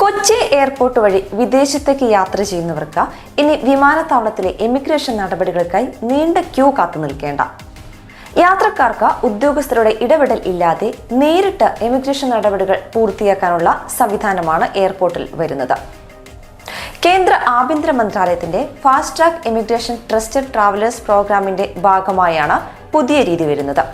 Kochi airport വഴി വിദേശത്തേക്ക് യാത്ര ചെയ്യുന്നവർക്ക് ഇനി വിമാനത്താവളത്തിലെ എമിഗ്രേഷൻ നടപടികൾക്കായി നീണ്ട ക്യൂ കാത്തു നിൽക്കേണ്ട. യാത്രക്കാർക്ക് ഉദ്യോഗസ്ഥരുടെ ഇടപെടൽ ഇല്ലാതെ നേരിട്ട് എമിഗ്രേഷൻ നടപടികൾ പൂർത്തിയാക്കാനുള്ള സംവിധാനമാണ് എയർപോർട്ടിൽ വരുന്നത്. കേന്ദ്ര ആഭ്യന്തര മന്ത്രാലയത്തിന്റെ fast track emigration trusted travellers പ്രോഗ്രാമിന്റെ ഭാഗമായാണ് പുതിയ രീതി വരുന്നത്.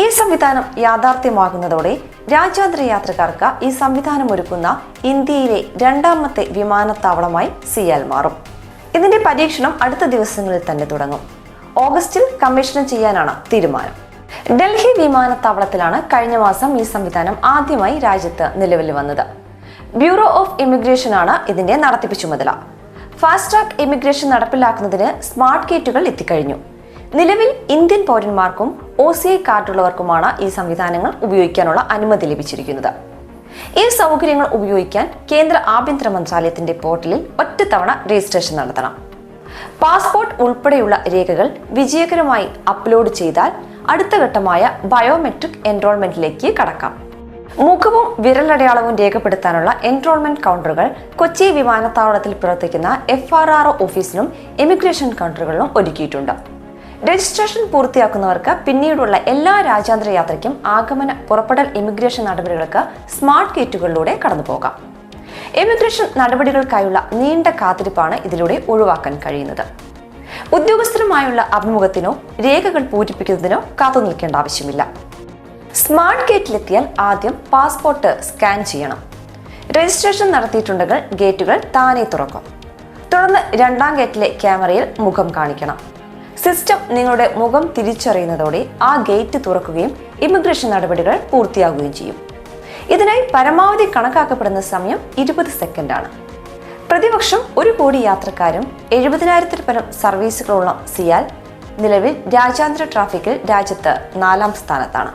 ഈ സംവിധാനം യാഥാർത്ഥ്യമാകുന്നതോടെ രാജ്യാന്തര യാത്രക്കാർക്ക് ഈ സംവിധാനം ഒരുക്കുന്ന ഇന്ത്യയിലെ രണ്ടാമത്തെ വിമാനത്താവളമായി സിയാൽ മാറും. ഇതിന്റെ പരീക്ഷണം അടുത്ത ദിവസങ്ങളിൽ തന്നെ തുടങ്ങും. ഓഗസ്റ്റിൽ കമ്മീഷൻ ചെയ്യാനാണ് തീരുമാനം. ഡൽഹി വിമാനത്താവളത്തിലാണ് കഴിഞ്ഞ മാസം ഈ സംവിധാനം ആദ്യമായി രാജ്യത്ത് നിലവിൽ വന്നത്. ബ്യൂറോ ഓഫ് ഇമിഗ്രേഷൻ ആണ് ഇതിന്റെ നടത്തിപ്പ് ചുമതല. ഫാസ്റ്റ് ട്രാക്ക് ഇമിഗ്രേഷൻ നടപ്പിലാക്കുന്നതിന് സ്മാർട്ട് ഗേറ്റുകൾ എത്തിക്കഴിഞ്ഞു. നിലവിൽ ഇന്ത്യൻ പൗരന്മാർക്കും ഒ സി ഐ കാർഡുള്ളവർക്കുമാണ് ഈ സംവിധാനങ്ങൾ ഉപയോഗിക്കാനുള്ള അനുമതി ലഭിച്ചിരിക്കുന്നത്. ഈ സൗകര്യങ്ങൾ ഉപയോഗിക്കാൻ കേന്ദ്ര ആഭ്യന്തര മന്ത്രാലയത്തിന്റെ പോർട്ടലിൽ ഒറ്റത്തവണ രജിസ്ട്രേഷൻ നടത്തണം. പാസ്പോർട്ട് ഉൾപ്പെടെയുള്ള രേഖകൾ വിജയകരമായി അപ്ലോഡ് ചെയ്താൽ അടുത്ത ഘട്ടമായ ബയോമെട്രിക് എൻറോൾമെന്റിലേക്ക് കടക്കാം. മുഖവും വിരലടയാളവും രേഖപ്പെടുത്താനുള്ള എൻറോൾമെന്റ് കൗണ്ടറുകൾ കൊച്ചി വിമാനത്താവളത്തിൽ പ്രവർത്തിക്കുന്ന എഫ് ഓഫീസിലും എമിഗ്രേഷൻ കൗണ്ടറുകളിലും ഒരുക്കിയിട്ടുണ്ട്. രജിസ്ട്രേഷൻ പൂർത്തിയാക്കുന്നവർക്ക് പിന്നീടുള്ള എല്ലാ രാജ്യാന്തര യാത്രയ്ക്കും ആഗമന പുറപ്പെടൽ ഇമിഗ്രേഷൻ നടപടികൾക്ക് സ്മാർട്ട് ഗേറ്റുകളിലൂടെ കടന്നുപോകാം. ഇമിഗ്രേഷൻ നടപടികൾക്കായുള്ള നീണ്ട കാത്തിരിപ്പാണ് ഇതിലൂടെ ഒഴിവാക്കാൻ കഴിയുന്നത്. ഉദ്യോഗസ്ഥരുമായുള്ള അഭിമുഖത്തിനോ രേഖകൾ പൂരിപ്പിക്കുന്നതിനോ കാത്തുനിൽക്കേണ്ട ആവശ്യമില്ല. സ്മാർട്ട് ഗേറ്റിലെത്തിയാൽ ആദ്യം പാസ്പോർട്ട് സ്കാൻ ചെയ്യണം. രജിസ്ട്രേഷൻ നടത്തിയിട്ടുണ്ടെങ്കിൽ ഗേറ്റുകൾ താനെ തുറക്കും. തുടർന്ന് രണ്ടാം ഗേറ്റിലെ ക്യാമറയിൽ മുഖം കാണിക്കണം. സിസ്റ്റം നിങ്ങളുടെ മുഖം തിരിച്ചറിയുന്നതോടെ ആ ഗേറ്റ് തുറക്കുകയും ഇമിഗ്രേഷൻ നടപടികൾ പൂർത്തിയാകുകയും ചെയ്യും. ഇതിനായി പരമാവധി കണക്കാക്കപ്പെടുന്ന സമയം ഇരുപത് സെക്കൻഡാണ്. പ്രതിപക്ഷം ഒരു കോടി യാത്രക്കാരും എഴുപതിനായിരത്തിൽ പരം സർവീസുകളുള്ള സിയാൽ നിലവിൽ രാജ്യാന്തര ട്രാഫിക്കിൽ രാജ്യത്ത് നാലാം സ്ഥാനത്താണ്.